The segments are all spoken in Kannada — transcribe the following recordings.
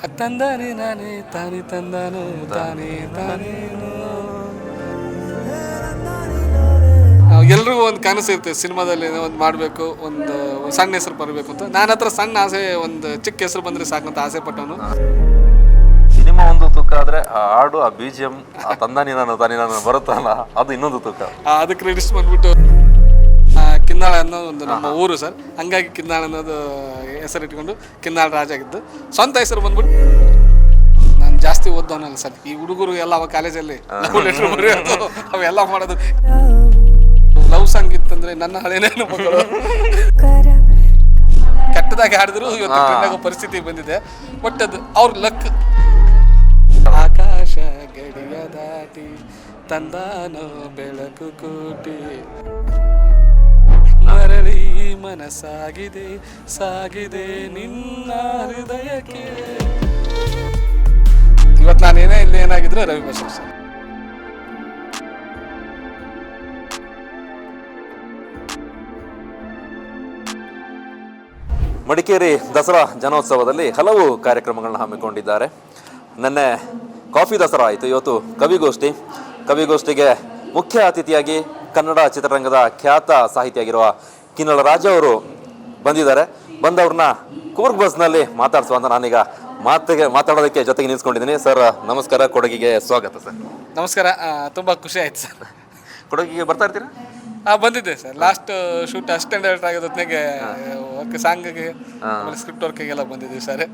ತಂದಾನೆ ನಾನೇ ತಾನೇ ತಂದಾನು ತಾನೇ ತಾನೇನು. ಎಲ್ರಿಗೂ ಒಂದು ಕನಸು ಇರ್ತದೆ ಸಿನಿಮಾದಲ್ಲಿ ಏನೋ ಒಂದು ಮಾಡಬೇಕು ಒಂದು ಸಣ್ಣ ಹೆಸರು ಬರಬೇಕು ಅಂತ. ನಾನು ಹತ್ರ ಸಣ್ಣ ಆಸೆ ಒಂದು ಚಿಕ್ಕ ಹೆಸರು ಬಂದರೆ ಸಾಕಂತ ಆಸೆ ಪಟ್ಟವನು. ಸಿನಿಮಾ ಒಂದು ತೂಕ ಆದರೆ ಆ ಹಾಡು ಆ ಬಿ ಜಿ ಎಂ ಆ ತಂದಾನಿ ನಾನು ತಾನಿ ನಾನು ಬರುತ್ತಲ್ಲ ಅದು ಇನ್ನೊಂದು ತೂಕ. ಆ, ಅದಕ್ಕೆ ಕ್ರೆಡಿಟ್ಸ್ ಬಂದ್ಬಿಟ್ಟು. ಕಿನ್ನಾಳ ಅನ್ನೋ ಒಂದು ನಮ್ಮ ಊರು ಸರ್. ಹಂಗಾಗಿ ಕಿನ್ನಾಳ ಅನ್ನೋದು ಹೆಸರು ಇಟ್ಕೊಂಡು ಕಿನ್ನಾಳ ರಾಜ ಆಗಿದ್ದು. ಸ್ವಂತ ಹೆಸರು ಬಂದ್ಬಿಟ್ಟು ನಾನು ಜಾಸ್ತಿ ಓದ್ದವನಲ್ಲ ಸರ್. ಈ ಹುಡುಗರು ಎಲ್ಲ ಅವ ಕಾಲೇಜಲ್ಲಿ ಲವ್ ಲೆಟ್ರ್ ಬರೆಯೋದು ಅವೆಲ್ಲ ಮಾಡೋದು. ಲವ್ ಸಾಂಗ್ ಇತ್ತಂದ್ರೆ ನನ್ನ ಹಳೇನೇನು ಮಗಳು ಕೆಟ್ಟದಾಗಿ ಹಾಡಿದ್ರು ಇವತ್ತು ಪರಿಸ್ಥಿತಿ ಬಂದಿದೆ. ಬಟ್ ಅದು ಅವ್ರ ಲಕ್ ಆಕಾಶ ಗಡಿಯ ದಾಟಿ ತಂದಾನೋ ಬೆಳಕು ಕೋಟಿ. ಮರಳಿ ಮನಸ್ಸಾಗಿದೆ, ಸಾಗಿದೆ ನಿನ್ನ ಹೃದಯಕ್ಕೆ. ಇವತ್ತು ನಾನೇನೇ ಇಲ್ಲಿ ಏನಾಗಿದ್ರು ರವಿ ಬಸವ ಸರ್. ಮಡಿಕೇರಿ ದಸರಾ ಜನೋತ್ಸವದಲ್ಲಿ ಹಲವು ಕಾರ್ಯಕ್ರಮಗಳನ್ನ ಹಮ್ಮಿಕೊಂಡಿದ್ದಾರೆ. ನಿನ್ನೆ ಕಾಫಿ ದಸರಾ ಆಯಿತು, ಇವತ್ತು ಕವಿಗೋಷ್ಠಿ. ಕವಿಗೋಷ್ಠಿಗೆ ಮುಖ್ಯ ಅತಿಥಿಯಾಗಿ ಕನ್ನಡ ಚಿತ್ರರಂಗದ ಖ್ಯಾತ ಸಾಹಿತಿಯಾಗಿರುವ ಕಿನ್ನಳ ರಾಜ ಅವರು ಬಂದಿದ್ದಾರೆ. ಬಂದವ್ರನ್ನ ಕೂರ್ಗ್ ಬಸ್ನಲ್ಲಿ ಮಾತಾಡ್ಸುವ ಅಂತ ನಾನೀಗ ಮಾತಿಗೆ ಮಾತಾಡೋದಕ್ಕೆ ಜೊತೆಗೆ ನಿಲ್ಸ್ಕೊಂಡಿದ್ದೀನಿ ಸರ್ ನಮಸ್ಕಾರ. ಕೊಡಗಿಗೆ ಸ್ವಾಗತ ಸರ್. ನಮಸ್ಕಾರ. ತುಂಬಾ ಖುಷಿ ಆಯ್ತು ಸರ್. ಕೊಡಗಿಗೆ ಬರ್ತಾ ಇರ್ತೀರಾ? ಆ ಬಂದಿದ್ದೆ sir. Last shoot assistant direct ಆಗಿದ್ದ ಹೊತ್ನಾಗೆ ವರ್ಕ್ ಸಾಂಗ್ಗೆ ಆಮೇಲೆ ಸ್ಕ್ರಿಪ್ಟ್ ವರ್ಕಿಗೆಲ್ಲ ಬಂದಿದ್ದೀವಿ ಸರ್.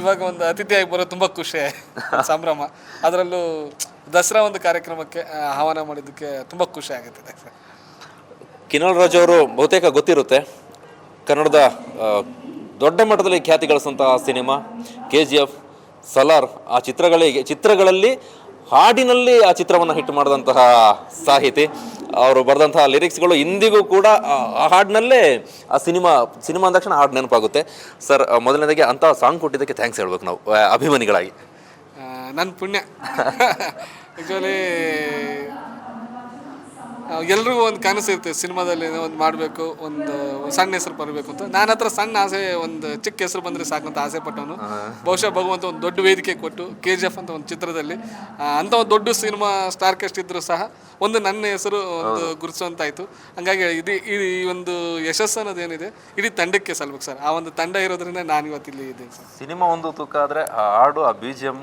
ಇವಾಗ ಒಂದು ಅತಿಥಿಯಾಗಿ ಬರೋದು ತುಂಬಾ ಖುಷಿ. ಸಂಭ್ರಮ. ಅದರಲ್ಲೂ ದಸರಾ ಒಂದು ಕಾರ್ಯಕ್ರಮಕ್ಕೆ ಆಹ್ವಾನ ಮಾಡಿದ್ದಕ್ಕೆ ತುಂಬಾ ಖುಷಿ ಆಗುತ್ತಿದೆ ಸರ್. ಕಿನ್ನಳ ರಾಜ್ ಅವರು ಬಹುತೇಕ ಗೊತ್ತಿರುತ್ತೆ. ಕನ್ನಡದ ದೊಡ್ಡ ಮಟ್ಟದಲ್ಲಿ ಖ್ಯಾತಿ ಗಳಿಸಿದಂತಹ cinema K G F Salaar ಆ ಚಿತ್ರಗಳಿಗೆ ಚಿತ್ರಗಳಲ್ಲಿ ಹಾಡಿನಲ್ಲಿ ಆ ಚಿತ್ರವನ್ನು ಹಿಟ್ ಮಾಡಿದಂತಹ ಸಾಹಿತಿ. ಅವರು ಬರೆದಂತಹ ಲಿರಿಕ್ಸ್ಗಳು ಇಂದಿಗೂ ಕೂಡ ಆ- ಆ ಹಾಡಿನಲ್ಲೇ ಆ ಸಿನಿಮಾ ಸಿನಿಮಾ ಅಂದ ತಕ್ಷಣ ಹಾಡು ನೆನಪಾಗುತ್ತೆ. ಸರ್ ಮೊದಲನೇದಾಗಿ ಅಂತಹ ಸಾಂಗ್ ಕೊಟ್ಟಿದ್ದಕ್ಕೆ ಥ್ಯಾಂಕ್ಸ್ ಹೇಳ್ಬೇಕು ನಾವು ಅಭಿಮಾನಿಗಳಾಗಿ. ನನ್ನ ಪುಣ್ಯ. ಆ್ಯಕ್ಚುಲಿ ಎಲ್ರಿಗೂ ಒಂದು ಕನಸು ಇರ್ತದೆ ಸಿನಿಮಾದಲ್ಲಿ ಏನೋ ಒಂದು ಮಾಡಬೇಕು ಒಂದು ಸಣ್ಣ ಹೆಸರು ಬರಬೇಕು ಅಂತ. ನಾನು ಹತ್ರ ಸಣ್ಣ ಆಸೆ ಒಂದು ಚಿಕ್ಕ ಹೆಸರು ಬಂದರೆ ಸಾಕಂತ ಆಸೆ ಪಟ್ಟವನು. ಬಹುಶಃ ಭಗವಂತ ಒಂದು ದೊಡ್ಡ ವೇದಿಕೆ ಕೊಟ್ಟು ಕೆ ಜಿ ಎಫ್ ಅಂತ ಒಂದು ಚಿತ್ರದಲ್ಲಿ ಅಂಥ ಒಂದು ದೊಡ್ಡ ಸಿನಿಮಾ ಸ್ಟಾರ್ ಕೆಸ್ಟ್ ಇದ್ದರೂ ಸಹ ಒಂದು ನನ್ನ ಹೆಸರು ಒಂದು ಗುರುತಿಸುವಂತಾಯಿತು. ಹಂಗಾಗಿ ಇದು ಈ ಒಂದು ಯಶಸ್ಸು ಅನ್ನೋದೇನಿದೆ ಇಡೀ ತಂಡಕ್ಕೆ ಸಲ್ಬೇಕು ಸರ್. ಆ ಒಂದು ತಂಡ ಇರೋದ್ರಿಂದ ನಾನು ಇವತ್ತು ಇಲ್ಲಿ ಇದ್ದೀನಿ ಸರ್. ಸಿನಿಮಾ ಒಂದು ತೂಕ ಆದ್ರೆ ಆ ಹಾಡು ಆ ಬಿ ಜಿ ಎಂ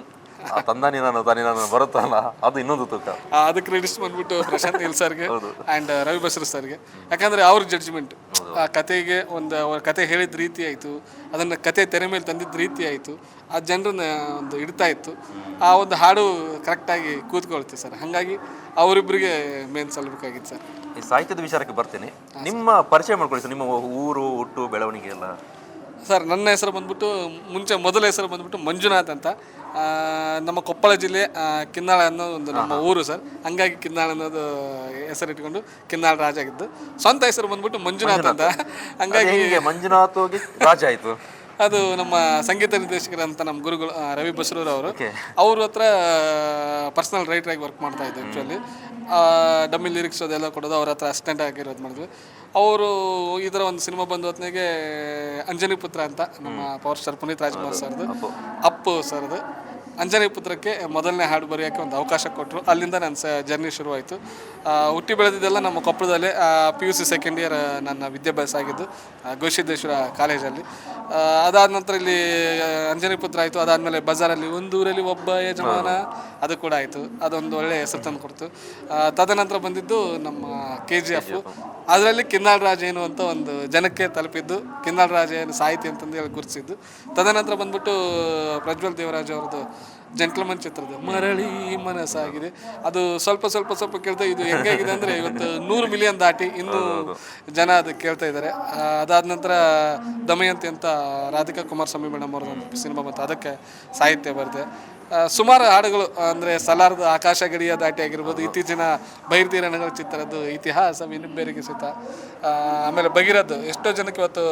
ಆ ತಂದಾನಿ ನಾನು ತಾನಿ ನಾನು ಬರುತ್ತಲ್ಲ ಅದು ಇನ್ನೊಂದು ತೂಕ. ಅದಕ್ಕೆ ಕ್ರೆಡಿಟ್ಸ್ ಬಂದ್ಬಿಟ್ಟು ಪ್ರಶಾಂತ್ ನಿಲ್ ಸರ್ಗೆ ಆ್ಯಂಡ್ ರವಿ ಬಸ್ರು ಸರ್ಗೆ. ಯಾಕಂದರೆ ಅವ್ರ ಜಡ್ಜ್ಮೆಂಟ್ ಆ ಕತೆಗೆ ಒಂದು ಕತೆ ಹೇಳಿದ ರೀತಿ ಆಯಿತು ಅದನ್ನು ಕತೆ ತೆರೆ ಮೇಲೆ ತಂದಿದ್ದ ರೀತಿ ಆಯಿತು ಆ ಜನರನ್ನ ಒಂದು ಇಡ್ತಾ ಇತ್ತು. ಆ ಒಂದು ಹಾಡು ಕರೆಕ್ಟಾಗಿ ಕೂತ್ಕೊಳ್ತೀವಿ ಸರ್. ಹಾಗಾಗಿ ಅವರಿಬ್ಬರಿಗೆ ಮೇನ್ ಸಲ್ಬೇಕಾಗಿತ್ತು ಸರ್. ಈ ಸಾಹಿತ್ಯದ ವಿಚಾರಕ್ಕೆ ಬರ್ತೀನಿ. ನಿಮ್ಮ ಪರಿಚಯ ಮಾಡ್ಕೊಳ್ಳಿ ಸರ್. ನಿಮ್ಮ ಊರು ಹುಟ್ಟು ಬೆಳವಣಿಗೆ ಎಲ್ಲ. ಸರ್ ನನ್ನ ಹೆಸರು ಬಂದ್ಬಿಟ್ಟು ಮುಂಚೆ ಮೊದಲ ಹೆಸರು ಬಂದ್ಬಿಟ್ಟು ಮಂಜುನಾಥ್ ಅಂತ. ಆ, ನಮ್ಮ ಕೊಪ್ಪಳ ಜಿಲ್ಲೆ ಆ, ಕಿನ್ನಾಳ ಅನ್ನೋ ಒಂದು ನಮ್ಮ ಊರು ಸರ್. ಹಂಗಾಗಿ ಕಿನ್ನಾಳ ಅನ್ನೋದು ಹೆಸರು ಇಟ್ಕೊಂಡು ಕಿನ್ನಾಳ ರಾಜ ಆಗಿದ್ದು. ಸ್ವಂತ ಹೆಸರು ಬಂದ್ಬಿಟ್ಟು ಮಂಜುನಾಥ್ ಅಂತ. ಹಂಗಾಗಿ ಹೆಂಗೆ? ಮಂಜುನಾಥ್ ಹೋಗಿ ರಾಜ ಆಯ್ತು. ಅದು ನಮ್ಮ ಸಂಗೀತ ನಿರ್ದೇಶಕರಂತ ನಮ್ಮ ಗುರುಗಳು ಆ, ರವಿ ಬಸ್ರೂರ್ ಅವರು. ಅವ್ರ ಹತ್ರ ಪರ್ಸನಲ್ ರೈಟರ್ ಆಗಿ ವರ್ಕ್ ಮಾಡ್ತಾ ಇದ್ದೆ ಆ್ಯಕ್ಚುಲಿ ಡಮ್ಮಿ ಲಿರಿಕ್ಸ್ ಅದೆಲ್ಲ ಕೊಡೋದು ಅವ್ರ ಹತ್ರ ಅಸ್ಟೆಂಟ್ ಆಗಿರೋದು ಮಾಡಿದ್ವಿ. ಅವರು ಈ ಥರ ಒಂದು ಸಿನಿಮಾ ಬಂದ ಹೊತ್ತಿನಾಗೆ ಅಂಜನಿ ಪುತ್ರ ಅಂತ ನಮ್ಮ ಪವರ್ ಸ್ಟಾರ್ ಪುನೀತ್ ರಾಜ್ಕುಮಾರ್ ಸರ್ದು. ಅಪ್ಪು ಸರ್ದು. ಅಂಜನಿ ಪುತ್ರಕ್ಕೆ ಮೊದಲನೇ ಹಾಡು ಬರೆಯೋಕ್ಕೆ ಒಂದು ಅವಕಾಶ ಕೊಟ್ಟರು ಅಲ್ಲಿಂದ ನನ್ನ ಸ ಜರ್ನಿ ಶುರುವಾಯಿತು. ಹುಟ್ಟಿ ಬೆಳೆದಿದ್ದೆಲ್ಲ ನಮ್ಮ ಕೊಪ್ಪಳದಲ್ಲೇ P U C second year ನನ್ನ ವಿದ್ಯಾಭ್ಯಾಸ ಆಗಿದ್ದು ಗೋಸಿದ್ದೇಶ್ವರ ಕಾಲೇಜಲ್ಲಿ ಅದಾದ ನಂತರ ಇಲ್ಲಿ ಅಂಜನಿ ಪುತ್ರ ಆಯಿತು. ಅದಾದಮೇಲೆ ಬಜಾರಲ್ಲಿ ಒಂದೂರಲ್ಲಿ ಒಬ್ಬ ಯಜಮಾನ ಅದು ಕೂಡ ಆಯಿತು. ಅದೊಂದು ಒಳ್ಳೆಯ ಹೆಸರು ತಂದು ಕೊಡ್ತು. ತದನಂತರ ಬಂದಿದ್ದು ನಮ್ಮ ಕೆ ಜಿ ಎಫ್ ಅದರಲ್ಲಿ ಕಿನ್ನಾಳ ರಾಜ ಏನು ಅಂತ ಒಂದು ಜನಕ್ಕೆ ತಲುಪಿದ್ದು. ಕಿನ್ನಾಳ ರಾಜ ಏನು ಸಾಹಿತಿ ಅಂತಂದು ಹೇಳಿ ಗುರುತಿಸಿದ್ದು. ತದನಂತರ ಬಂದ್ಬಿಟ್ಟು ಪ್ರಜ್ವಲ್ ದೇವರಾಜ್ ಅವ್ರದ್ದು ಜಂಟ್ಲ್ಮನ್ ಚಿತ್ರದ ಮರಳಿ ಮನಸ್ಸಾಗಿದೆ. ಅದು ಸ್ವಲ್ಪ ಸ್ವಲ್ಪ ಸ್ವಲ್ಪ ಕೇಳ್ತಾ ಇದು ಹೆಂಗಾಗಿದೆ ಅಂದ್ರೆ ಇವತ್ತು ನೂರು ಮಿಲಿಯನ್ ದಾಟಿ ಇನ್ನೂ ಜನ ಅದು ಕೇಳ್ತಾ ಇದ್ದಾರೆ ಅದಾದ ನಂತರ ದಮಯಂತಿ ಅಂತ ರಾಧಿಕಾ ಕುಮಾರಸ್ವಾಮಿ ಮೇಡಮ್ ಅವರ ಸಿನಿಮಾ ಬಂತು. ಅದಕ್ಕೆ ಸಾಹಿತ್ಯ ಬರೆದೆ. ಆ, ಸುಮಾರು ಹಾಡುಗಳು ಅಂದರೆ ಸಲಾರದ ಆಕಾಶ ಗಡಿಯ ದಾಟಿ ಆಗಿರ್ಬೋದು ಇತ್ತೀಚಿನ ಬೈರ್ತೀರಣಗಳ ಚಿತ್ರದ್ದು ಇತಿಹಾಸ ಬೇರೆಗೆ ಸಹಿತ ಆಮೇಲೆ ಬಗಿರದ್ದು ಎಷ್ಟೋ ಜನಕ್ಕೆ ಇವತ್ತು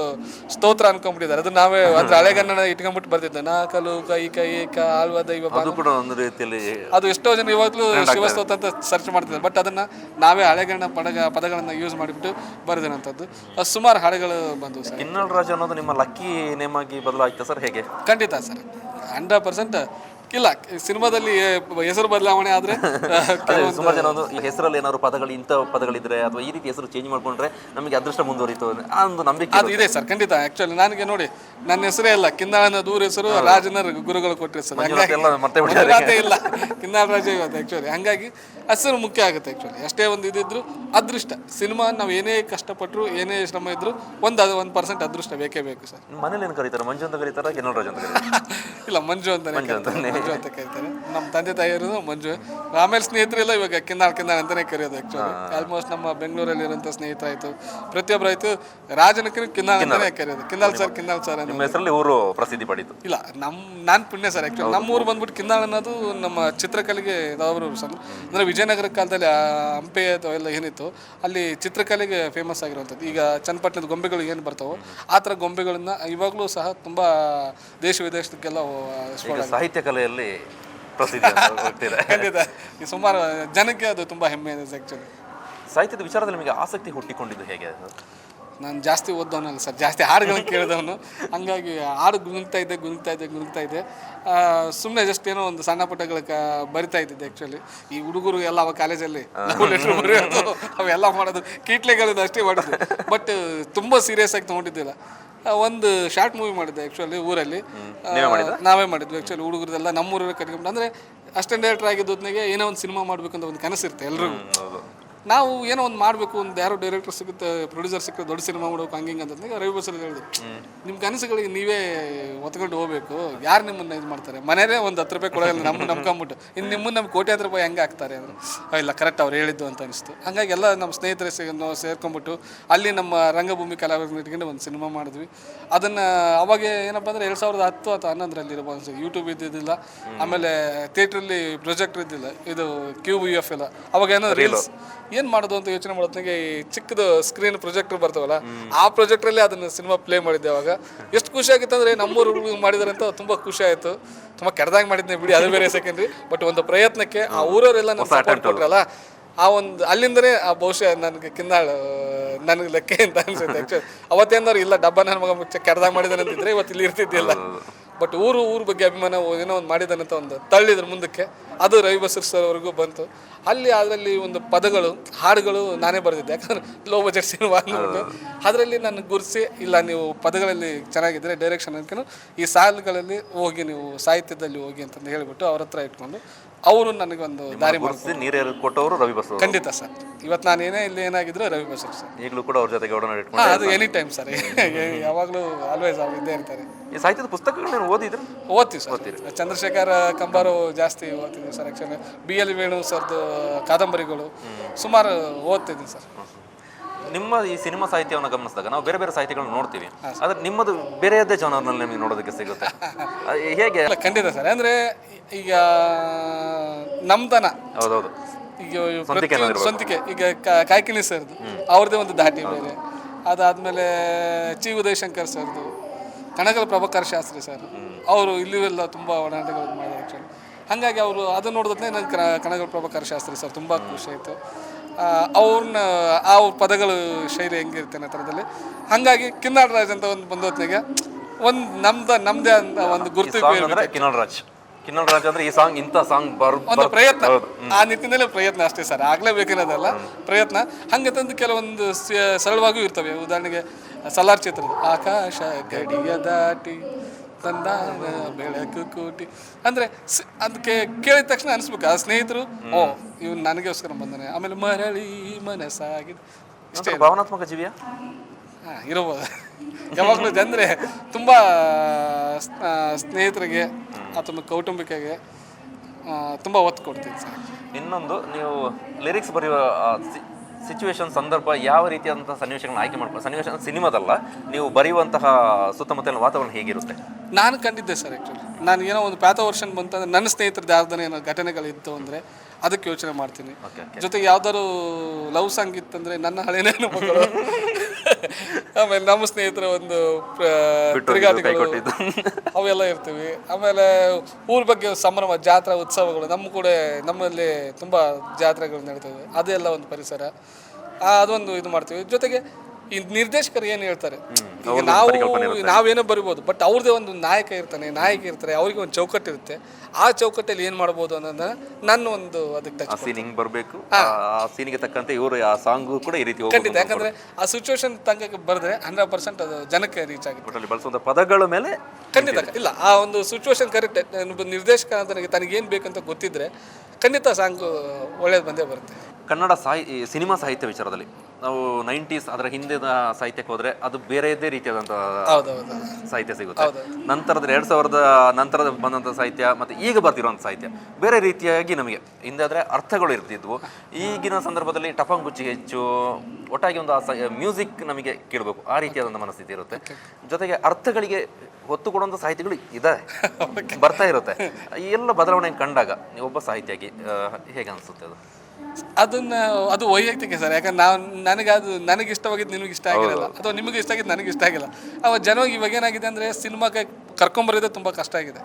ಸ್ತೋತ್ರ ಅನ್ಕೊಂಡ್ಬಿಟ್ಟಿದ್ದಾರೆ. ಅದು ನಾವೇ ಅಂದ್ರೆ ಹಳೆಗನ್ನಡ ಇಟ್ಕೊಂಡ್ಬಿಟ್ಟು ಬರ್ತಿದ್ದೆ. ನಾಕಲು ಕೈ ಕೈ ಏಕ ಆಳ್ವ ದೈವ ಅದು ಕೂಡ ಒಂದು ರೀತಿಯಲ್ಲಿ ಅದು ಎಷ್ಟೋ ಜನ ಇವಾಗಲೂ ಶಿವಸ್ತೋತ್ರ ಅಂತ ಸರ್ಚ್ ಮಾಡ್ತಿದ್ದಾರೆ. ಬಟ್ ಅದನ್ನ ನಾವೇ ಹಳೆಗನ್ನಡ ಪದಗ ಪದಗಳನ್ನು ಯೂಸ್ ಮಾಡಿಬಿಟ್ಟು ಬರೆದಿರೋಂಥದ್ದು ಸುಮಾರು ಹಾಡುಗಳು ಬಂದವು ಸರ್. ರಾಜ್ ಅನ್ನೋದು ನಿಮ್ಮ ಲಕ್ಕಿ ನೇಮ್ ಆಗಿ ಬದಲಾಯ್ತಾ ಸರ್ ಹೇಗೆ? ಖಂಡಿತ ಸರ್. ಹಂಡ್ರೆಡ್ ಪರ್ಸೆಂಟ್ ಇಲ್ಲ ಸಿನಿಮಾದಲ್ಲಿ ಹೆಸರು ಬದಲಾವಣೆ ಆದ್ರೆ ಸುಮಾರು ಜನ ಒಂದು ಈ ಹೆಸರಲ್ಲಿ ಏನಾದ್ರು ಪದಗಳು ಇಂಥ ಪದಗಳಿದ್ರೆ ಅಥವಾ ಈ ರೀತಿ ಹೆಸರು ಚೇಂಜ್ ಮಾಡ್ಕೊಂಡ್ರೆ ನಮಗೆ ಅದೃಷ್ಟ ಮುಂದುವರಿತು ಆ ಒಂದು ನಂಬಿಕೆ ಅದು ಇದೆ ಸರ್ ಖಂಡಿತ. ಆಕ್ಚುಲಿ ನನಗೆ ನೋಡಿ ನನ್ನ ಹೆಸರೇ ಇಲ್ಲ ಕಿನ್ನಾಳನ ದೂರ ಹೆಸರು ರಾಜನ ಗುರುಗಳು ಕೊಟ್ಟಿರ್ತಾರೆ ಇಲ್ಲ. ಕಿನ್ನಾಳ ರಾಜ ಇವತ್ತು ಆಕ್ಚುಲಿ ಹಂಗಾಗಿ ಹೆಸರು ಮುಖ್ಯ ಆಗುತ್ತೆ ಆ್ಯಕ್ಚುಲಿ ಅಷ್ಟೇ ಒಂದು ಇದಿದ್ರು ಅದೃಷ್ಟ. ಸಿನಿಮಾ ನಾವು ಏನೇ ಕಷ್ಟಪಟ್ಟರು ಏನೇ ಶ್ರಮ ಇದ್ರು ಒಂದು ಅದು ಒಂದು ಪರ್ಸೆಂಟ್ ಅದೃಷ್ಟ ಬೇಕೇ ಬೇಕು ಸರ್. ನಿಮ್ಮ ಮನೇಲಿ ಏನು ಕರೀತಾರೆ? ಮಂಜು ಅಂತ ಕರೀತಾರ ಗೆನೋರಾಜ್ ರಾಜ್ ಅಂತ ಕರೀತಾರೆ? ಇಲ್ಲ ಮಂಜು ಅಂತಾನೆ ಕರೀತಾರೆ. ಮಂಜು ಅಂತ ಕರೀತಾರೆ. ನಮ್ಮ ತಂದೆ ತಾಯಿಯರು ಮಂಜು. ಆಮೇಲೆ ಸ್ನೇಹಿತರೆಲ್ಲ ಇವಾಗ ಕಿನ್ನಾಳ್ ಕಿನ್ನಾಳ್ ಅಂತಾನೆ ಕರೆಯೋದು ಆ್ಯಕ್ಚುಲಿ ಆಲ್ಮೋಸ್ಟ್ ನಮ್ಮ ಬೆಂಗಳೂರಲ್ಲಿ ಇರುವಂಥ ಸ್ನೇಹಿತರಾಯ್ತು ಪ್ರತಿಯೊಬ್ಬರು ಆಯಿತು. ರಾಜನಕ್ಕೆ ಕಿನ್ನಾಳ್ ಅಂತಾನೆ ಕರೆಯೋದು. ಕಿನ್ನಾಳ್ ಸರ್ ಕಿನ್ನಾಳ್ ಸರ್ ನಿಮ್ಮ ಹೆಸರಲ್ಲಿ ಊರು ಪ್ರಸಿದ್ಧಿ ಪಡೀತು. ಇಲ್ಲ ನಮ್ಮ ನಾನು ಪುಣ್ಯ ಸರ್ ಆ್ಯಕ್ಚುಲಿ ನಮ್ಮ ಊರು ಬಂದ್ಬಿಟ್ಟು ಕಿನ್ನಾಳ್ ಅನ್ನೋದು ನಮ್ಮ ಚಿತ್ರಕಲೆಗೆ ಯಾವ್ದಾದ್ರು ಸರ್. ಅಂದರೆ ವಿಜಯನಗರ ಕಾಲದಲ್ಲಿ ಆ ಹಂಪೆ ಅಥವಾ ಎಲ್ಲ ಏನಿತ್ತು ಅಲ್ಲಿ ಚಿತ್ರಕಲೆಗೆ ಫೇಮಸ್ ಆಗಿರುವಂಥದ್ದು. ಈಗ ಚನ್ನಪಟ್ಟಣದ ಗೊಂಬೆಗಳು ಏನು ಬರ್ತಾವೋ ಆ ಥರ ಗೊಂಬೆಗಳನ್ನ ಇವಾಗಲೂ ಸಹ ತುಂಬ ದೇಶ ವಿದೇಶಕ್ಕೆಲ್ಲ ಸಾಹಿತ್ಯ ಕಲೆಯಲ್ಲಿ ಖಂಡಿತ. ಈ ಸುಮಾರು ಜನಕ್ಕೆ ಅದು ತುಂಬ ಹೆಮ್ಮೆ ಇದೆ ಆ್ಯಕ್ಚುಲಿ ಸಾಹಿತ್ಯದ ವಿಚಾರದಲ್ಲಿ ನಿಮಗೆ ಆಸಕ್ತಿ ಹುಟ್ಟಿಕೊಂಡಿದ್ದು ಹೇಗೆ ನಾನು ಜಾಸ್ತಿ ಓದ್ದವನಲ್ಲ ಸರ್ ಜಾಸ್ತಿ ಹಾಡುಗಳನ್ನ ಕೇಳಿದವನು. ಹಂಗಾಗಿ ಹಾಡು ಗುಣಗ್ತಾ ಇದ್ದೆ ಗುಣಗ್ತಾ ಇದ್ದೆ ಗುಣಗ್ತಾ ಇದ್ದೆ ಸುಮ್ಮನೆ ಜಸ್ಟ್ ಏನೋ ಒಂದು ಸಣ್ಣ ಪುಟ್ಟಗಳ ಕ ಬರಿತಾ ಇದ್ದಿದ್ದೆ ಆ್ಯಕ್ಚುಲಿ ಈ ಹುಡುಗರು ಎಲ್ಲ ಅವ ಕಾಲೇಜಲ್ಲಿ ಬರೆಯೋದು ಅವೆಲ್ಲ ಮಾಡೋದು ಕೀಟ್ಲೆಗಳಿಂದ ಅಷ್ಟೇ ಮಾಡೋದು. ಬಟ್ ತುಂಬ ಸೀರಿಯಸ್ ಆಗಿ ತೊಗೊಂಡಿದ್ದಿಲ್ಲ. ಒಂದು ಶಾರ್ಟ್ ಮೂವಿ ಮಾಡಿದ್ದೆ ಆ್ಯಕ್ಚುಲಿ ಊರಲ್ಲಿ. ನಾವೇ ಮಾಡಿದ್ವಿ ಆ್ಯಕ್ಚುಲಿ ಹುಡುಗರದೆಲ್ಲ ನಮ್ಮೂರಲ್ಲಿ ಕಟ್ಕೊಂಡು ಅಂದರೆ ಅಷ್ಟೇ ಡೈರೆಕ್ಟರ್ ಆಗಿದ್ದ ಹೊತ್ನಾಗೆ ಏನೋ ಒಂದು ಸಿನಿಮಾ ಮಾಡಬೇಕಂತ ಒಂದು ಕನಸಿರುತ್ತೆ ಎಲ್ರಿಗೂ. ಹೌದು. ನಾವು ಏನೋ ಒಂದು ಮಾಡಬೇಕು ಒಂದು ಯಾರೋ ಡೈರೆಕ್ಟರ್ ಸಿಗುತ್ತೆ ಪ್ರೊಡ್ಯೂಸರ್ ಸಿಗುತ್ತೆ ದೊಡ್ಡ ಸಿನಿಮಾ ಮಾಡೋಕೆ ಹಂಗೆ ಹಿಂಗೆ ಅಂತಂದಾಗ ರವಿ ಬಸರ್ ಹೇಳಿದ್ರು. ನಿಮ್ಮ ಕನಸುಗಳಿಗೆ ನೀವೇ ಒತ್ಕೊಂಡು ಹೋಗ್ಬೇಕು. ಯಾರು ನಿಮ್ಮನ್ನ ಇದು ಮಾಡ್ತಾರೆ? ಮನೆಯೇ ಒಂದು ಹತ್ತು ರೂಪಾಯಿ ಕೊಡೋಲ್ಲ ನಮ್ಮ ನಂಬ್ಕೊಂಬಿಟ್ಟು. ಇನ್ನು ನಿಮ್ಮನ್ನ ನಮ್ಮ ಕೋಟ್ಯಾಂತರ ರೂಪಾಯಿ ಹೆಂಗೆ ಹಾಕ್ತಾರೆ ಅಂದ್ರೆ. ಇಲ್ಲ ಕರೆಕ್ಟ್ ಅವ್ರು ಹೇಳಿದ್ದು ಅಂತ ಅನಿಸ್ತು. ಹಂಗಾಗಿ ಎಲ್ಲ ನಮ್ಮ ಸ್ನೇಹಿತರೆ ಸೇರ್ಕೊಂಡ್ಬಿಟ್ಟು ಅಲ್ಲಿ ನಮ್ಮ ರಂಗಭೂಮಿ ಕಲಾವಿದರನ್ನ ಇಟ್ಕೊಂಡು ಒಂದು ಸಿನಿಮಾ ಮಾಡಿದ್ವಿ. ಅದನ್ನು ಅವಾಗ ಏನಪ್ಪ ಅಂದರೆ ಎರಡು ಸಾವಿರದ ಹತ್ತು ಅಥವಾ ಹನ್ನೊಂದರಲ್ಲಿ ಇರ್ಬೋದು ಯೂಟ್ಯೂಬ್ ಇದ್ದಿದ್ದಿಲ್ಲ. ಆಮೇಲೆ ಥಿಯೇಟ್ರಲ್ಲಿ ಪ್ರೊಜೆಕ್ಟ್ ಇದ್ದಿಲ್ಲ. ಇದು ಕ್ಯೂಬ್ ಯು ಎಫ್ ಎಲ್ಲ ಅವಾಗ ಏನೋ ರೀಲ್ಸ್ ಏನು ಮಾಡೋದು ಅಂತ ಯೋಚನೆ ಮಾಡೋದ್ನಾಗೆ ಈ ಚಿಕ್ಕದು ಸ್ಕ್ರೀನ್ ಪ್ರೊಜೆಕ್ಟರ್ ಬರ್ತಾವಲ್ಲ ಆ ಪ್ರೊಜೆಕ್ಟ್ರಲ್ಲಿ ಅದನ್ನ ಸಿನಿಮಾ ಪ್ಲೇ ಮಾಡಿದ್ದೆ ಅವಾಗ. ಎಷ್ಟು ಖುಷಿ ಆಗಿತ್ತು ಅಂದ್ರೆ ನಮ್ಮೂರು ಮಾಡಿದಾರೆ ಅಂತ ತುಂಬಾ ಖುಷಿ ಆಯಿತು. ತುಂಬಾ ಕೆಡ್ದಾಗ ಮಾಡಿದ್ದೆ ಬಿಡಿ ಅದು ಬೇರೆ ಸೆಕೆಂಡ್ರಿ ಬಟ್ ಒಂದು ಪ್ರಯತ್ನಕ್ಕೆ ಆ ಊರವರೆಲ್ಲ ನನಗೆ ಸಪೋರ್ಟ್ ಕೊಟ್ರಲ್ಲ ಆ ಒಂದು ಅಲ್ಲಿಂದನೇ ಆ ಬಹುಶಃ ನನಗೆ ಕಿನ್ನಾಳು ನನಗೆ ಲೆಕ್ಕ ಅಂತ ಅನ್ಸುತ್ತೆ ಅವತ್ತೇನಾದ್ರು ಇಲ್ಲ ಡಬ್ಬ ನನ್ನ ಮಗ ಮುಚ್ಚ ಕೆಡ್ದಾಗ ಮಾಡಿದಾನೆ ಅಂತಿದ್ರೆ ಇವತ್ತು ಇಲ್ಲಿ ಇರ್ತಿದ್ದಿಲ್ಲ. ಬಟ್ ಊರು, ಊರ ಬಗ್ಗೆ ಅಭಿಮಾನ ಏನೋ ಒಂದು ಮಾಡಿದಂತ ಒಂದು ತಳ್ಳಿದ್ರು ಮುಂದಕ್ಕೆ. ಅದು ರವಿ ಬಸರ್ ಸರ್ ಅವ್ರಿಗೂ ಬಂತು. ಅಲ್ಲಿ ಅದರಲ್ಲಿ ಒಂದು ಪದಗಳು, ಹಾಡುಗಳು ನಾನೇ ಬರೆದಿದ್ದೆ. ಯಾಕಂದ್ರೆ ಲೋ ಬಜೆಟ್ ಸಿನಿಮಾ ಅದರಲ್ಲಿ ನನ್ನ ಗುರುಸಿ, ಇಲ್ಲ ನೀವು ಪದಗಳಲ್ಲಿ ಚೆನ್ನಾಗಿದ್ದರೆ ಡೈರೆಕ್ಷನ್ ಅನ್ಕೊಂಡು ಈ ಸಾಲುಗಳಲ್ಲಿ ಹೋಗಿ ನೀವು ಸಾಹಿತ್ಯದಲ್ಲಿ ಹೋಗಿ ಅಂತಂದು ಹೇಳಿಬಿಟ್ಟು ಅವ್ರ ಹತ್ರ ಇಟ್ಕೊಂಡು ಅವರು ನನಗೊಂದು ದಾರಿ ನೀರು ಕೊಟ್ಟವರು ರವಿ ಬಸವ ಖಂಡಿತ ಸರ್. ಇವತ್ತು ನಾನು ಏನೇ ಇಲ್ಲಿ ಏನಾಗಿದ್ರು ರವಿ ಬಸವ ಸರ್. ಈಗಲೂ ಕೂಡ ಅವ್ರ ಜೊತೆಗೆ ಹಾಂ ಅದು ಎನಿ ಟೈಮ್ ಸರ್. ಯಾವಾಗಲೂ ಆಲ್ವೇಸ್ ಅವ್ರು ಇದ್ದೇ ಇರ್ತಾರೆ. ಈ ಸಾಹಿತ್ಯದ ಪುಸ್ತಕಗಳನ್ನ ಓದಿದ್ರು? ಓದ್ತೀವಿ ಸರ್. ಚಂದ್ರಶೇಖರ ಕಂಬಾರು ಜಾಸ್ತಿ ಓದ್ತಿದ್ವಿ sir actually B L Venu ಸರ್ದು ಕಾದಂಬರಿಗಳು. ಸುಮಾರು ಓದ್ತಿದ್ದೀನಿ ಸರ್. ನಿಮ್ಮ ಈ ಸಿನಿಮಾ ಸಾಹಿತ್ಯವನ್ನು ಗಮನಿಸಿದಾಗ ನಾವು ಬೇರೆ ಬೇರೆ ಸಾಹಿತ್ಯಗಳನ್ನ ನೋಡ್ತೀವಿ. ಆದ್ರೆ ನಿಮ್ಮದು ಬೇರೆಯದೇ ಜಾನರ್ನಲ್ಲಿ ನಿಮಗೆ ನೋಡೋದಕ್ಕೆ ಸಿಗುತ್ತೆ. ಅದ್ ಹೇಗೆ? ಖಂಡಿತ ಸರ್. ಅಂದರೆ ಈಗ ನಮ್ದನ ಹೌದೌದು. ಈಗ ಪ್ರತಿಯೊಂದು ಸ್ವಂತಿಕೆ. ಈಗ ಕಾಯ್ಕಿಲಿ ಸರ್ದು. ಅವ್ರದ್ದೇ ಒಂದು ದಾಟಿ ಬೇರೆ. ಅದಾದಮೇಲೆ ಚಿ ಉದಯಶಂಕರ್ ಸರ್ದು ಕಣಗಲ್ ಪ್ರಭಾಕರ್ ಶಾಸ್ತ್ರಿ ಸರ್. ಅವರು ಇಲ್ಲೂ ಎಲ್ಲ ತುಂಬ ಒಡನಾಟಗಳನ್ನು ಮಾಡಿದ್ದಾರೆ ಆ್ಯಕ್ಚುಲಿ ಹಾಗಾಗಿ ಅವರು ಅದು ನೋಡಿದ್ರೆ ನಂಗೆ ಕಣ ಕಣಗಲ್ ಪ್ರಭಾಕರ್ ಶಾಸ್ತ್ರಿ ಸರ್ ತುಂಬ ಖುಷಿ ಆಯಿತು. ಅವ್ರನ್ನ ಆ ಪದಗಳು ಶೈಲಿ ಹೆಂಗಿರುತ್ತೆ ಅನ್ನೋ ಥರದಲ್ಲಿ. ಹಾಗಾಗಿ ಕಿನ್ನಾಳ ರಾಜ್ ಅಂತ ಒಂದು ಬಂದೊತ್ತಿಗೆ ಒಂದು ನಮ್ದ ನಮ್ದೇ ಅಂತ ಒಂದು ಗುರುತು ಕಿನ್ನಾಳ ರಾಜ್. ಕಿನ್ನಾಳ ರಾಜ್ ಅಂದ್ರೆ ಈ ಸಾಂಗ್ ಇಂಥ ಸಾಂಗ್ ಬರ್ ಒಂದು ಪ್ರಯತ್ನ. ಆ ನಿಟ್ಟಿನಲ್ಲೇ ಪ್ರಯತ್ನ ಅಷ್ಟೇ ಸರ್. ಆಗ್ಲೇಬೇಕನ್ನೋದಲ್ಲ ಪ್ರಯತ್ನ. ಹಂಗೆ ತಂದು ಕೆಲವೊಂದು ಸರಳವಾಗಿಯೂ ಇರ್ತವೆ. ಉದಾಹರಣೆಗೆ ಸಲಾರ್ ಚಿತ್ರದ ಆಕಾಶ ಗಡಿಯ ದಾಟಿ ತಂದಾನ ಬೆಳಕು ಕೋಟಿ. ಅಂದ್ರೆ ಅದಕ್ಕೆ ಕೇಳಿದ ತಕ್ಷಣ ಅನಿಸ್ಬೇಕು ಆ ಸ್ನೇಹಿತರು ಓ ಇವ್ನು ನನಗೋಸ್ಕರ ಬಂದಾನೆ. ಆಮೇಲೆ ಮರಳಿ ಮನಸ್ಸಾಗಿದೆ. ಇಷ್ಟೇ ಭಾವನಾತ್ಮಕ ಜೀವಿಯ? ಹಾಂ ಇರಬಹುದು ಯಾವಾಗಲೂ ಜನರೆ ತುಂಬ ಸ್ನೇಹಿತರಿಗೆ ಅಥವಾ ಕೌಟುಂಬಿಕಗೆ ತುಂಬ ಒತ್ತು ಕೊಡ್ತೀನಿ ಸರ್. ಇನ್ನೊಂದು ನೀವು ಲಿರಿಕ್ಸ್ ಬರೆಯುವ ಸಿಚುವೇಶನ್ ಸಂದರ್ಭ ಯಾವ ರೀತಿಯಾದಂತಹ ಸನ್ನಿವೇಶಗಳನ್ನ ಆಯ್ಕೆ ಮಾಡ್ಕೊಂಡು ಸನ್ನಿವೇಶ ಸಿನಿಮಾದಲ್ಲ ನೀವು ಬರೆಯುವಂತಹ ಸುತ್ತಮುತ್ತಲಿನ ವಾತಾವರಣ ಹೇಗಿರುತ್ತೆ? ನಾನು ಕಂಡಿದ್ದೆ ಸರ್ ಆ್ಯಕ್ಚುಲಿ ನಾನು ಏನೋ ಒಂದು ಪ್ಯಾಥ ವರ್ಷನ್ ಬಂತಂದ್ರೆ ನನ್ನ ಸ್ನೇಹಿತರದ್ದು ಯಾವ್ದಾರ ಏನೋ ಘಟನೆಗಳಿತ್ತು ಅಂದರೆ ಅದಕ್ಕೆ ಯೋಚನೆ ಮಾಡ್ತೀನಿ. ಜೊತೆಗೆ ಯಾವ್ದಾದ್ರು ಲವ್ ಸಾಂಗ್ ಇತ್ತಂದ್ರೆ ನನ್ನ ಹಳೆಯ ಮಕ್ಕಳು ಆಮೇಲೆ ನಮ್ಮ ಸ್ನೇಹಿತರ ಒಂದು ತಿರುಗಾಟಿಗಳು ಅವೆಲ್ಲ ಇರ್ತೀವಿ. ಆಮೇಲೆ ಊರ ಬಗ್ಗೆ ಸಂಭ್ರಮ ಜಾತ್ರಾ ಉತ್ಸವಗಳು ನಮ್ಮ ಕೂಡ ನಮ್ಮಲ್ಲಿ ತುಂಬ ಜಾತ್ರೆಗಳು ನಡೀತವೆ. ಅದೆಲ್ಲ ಒಂದು ಪರಿಸರ. ಅದೊಂದು ಇದು ಮಾಡ್ತೀವಿ. ಜೊತೆಗೆ ಈ ನಿರ್ದೇಶಕರು ಏನು ಹೇಳ್ತಾರೆ? ಈಗ ನಾವು ನಾವೇನೋ ಬರಿಬೋದು ಬಟ್ ಅವ್ರದ್ದೇ ಒಂದು ನಾಯಕ ಇರ್ತಾನೆ ನಾಯಕ ಇರ್ತಾರೆ ಅವ್ರಿಗೆ ಒಂದು ಚೌಕಟ್ಟು ಇರುತ್ತೆ. ಆ ಚೌಕಟ್ಟಲ್ಲಿ ಏನು ಮಾಡ್ಬೋದು ಅನ್ನೋದನ್ನ ನನ್ನ ಒಂದು ಅದಕ್ಕೆ ಆ ಸೀನ್ ಹಿಂಗೆ ಬರಬೇಕು? ಆ ಸೀನಿಗೆ ತಕ್ಕಂತೆ ಇವರು ಆ ಸಾಂಗು ಕೂಡ ಈ ರೀತಿ ಖಂಡಿತ ಯಾಕಂದ್ರೆ ಆ ಸಿಚುವೇಶನ್ ತಂಗಕ್ಕೆ ಬರೆದ್ರೆ ಹಂಡ್ರೆಡ್ ಪರ್ಸೆಂಟ್ ಅದು ಜನಕ್ಕೆ ರೀಚ್ ಆಗುತ್ತೆ. ಒಟ್ಟಲ್ಲಿ ಬಳಸುವಂತ ಪದಗಳ ಮೇಲೆ ಖಂಡಿತ ಇಲ್ಲ ಆ ಒಂದು ಸಿಚುವೇಶನ್ ಕರೆಕ್ಟ್ ನಿರ್ದೇಶಕ ತನಗೆ ತನಗೇನು ಬೇಕಂತ ಗೊತ್ತಿದ್ರೆ ಖಂಡಿತ ಸಾಂಗ್ ಒಳ್ಳೇದು ಬಂದೇ ಬರುತ್ತೆ. ಕನ್ನಡ ಸಾಹಿ ಸಿನಿಮಾ ಸಾಹಿತ್ಯ ವಿಚಾರದಲ್ಲಿ. ನಾವು ನೈಂಟೀಸ್ ಅದರ ಹಿಂದಿನ ಸಾಹಿತ್ಯಕ್ಕೆ ಹೋದರೆ ಅದು ಬೇರೆದೇ ರೀತಿಯಾದಂಥ ಸಾಹಿತ್ಯ ಸಿಗುತ್ತೆ. ನಂತರದ ಎರಡು ಸಾವಿರದ ನಂತರದ ಬಂದಂಥ ಸಾಹಿತ್ಯ ಮತ್ತು ಈಗ ಬರ್ತಿರುವಂಥ ಸಾಹಿತ್ಯ ಬೇರೆ ರೀತಿಯಾಗಿ ನಮಗೆ ಹಿಂದೆ ಆದರೆ ಅರ್ಥಗಳು ಇರ್ತಿದ್ವು. ಈಗಿನ ಸಂದರ್ಭದಲ್ಲಿ ಟಫಂಗುಚ್ಚಿ ಹೆಚ್ಚು ಒಟ್ಟಾಗಿ ಒಂದು ಮ್ಯೂಸಿಕ್ ನಮಗೆ ಕೇಳಬೇಕು. ಆ ರೀತಿಯಾದಂಥ ಮನಸ್ಥಿತಿ ಇರುತ್ತೆ. ಜೊತೆಗೆ ಅರ್ಥಗಳಿಗೆ ಒತ್ತು ಕೊಡುವಂಥ ಸಾಹಿತ್ಯಗಳು ಇದೆ. ಬರ್ತಾ ಇರುತ್ತೆ. ಈ ಎಲ್ಲ ಬದಲಾವಣೆ ಕಂಡಾಗ ನೀವು ಒಬ್ಬ ಸಾಹಿತ್ಯಾಗಿ ಹೇಗೆ ಅನಿಸುತ್ತೆ ಅದು? ಅದನ್ನ ಅದು ವೈಯಕ್ತಿಕ ಸರ್ ಯಾಕಂದ್ರೆ ನಾವು ನನಗೆ ಅದು ನನಗೆ ಇಷ್ಟವಾಗಿದ್ದು ನಿಮಗೆ ಇಷ್ಟ ಆಗಿರಲ್ಲ. ಅಥವಾ ನಿಮಗೆ ಇಷ್ಟ ಆಗಿದ್ದು ನನಗೆ ಇಷ್ಟ ಆಗಿಲ್ಲ. ಅವ ಜನವಾಗಿ ಇವಾಗ ಏನಾಗಿದೆ ಅಂದರೆ ಸಿನಿಮಾಗೆ ಕರ್ಕೊಂಬರೋದೇ ತುಂಬ ಕಷ್ಟ ಆಗಿದೆ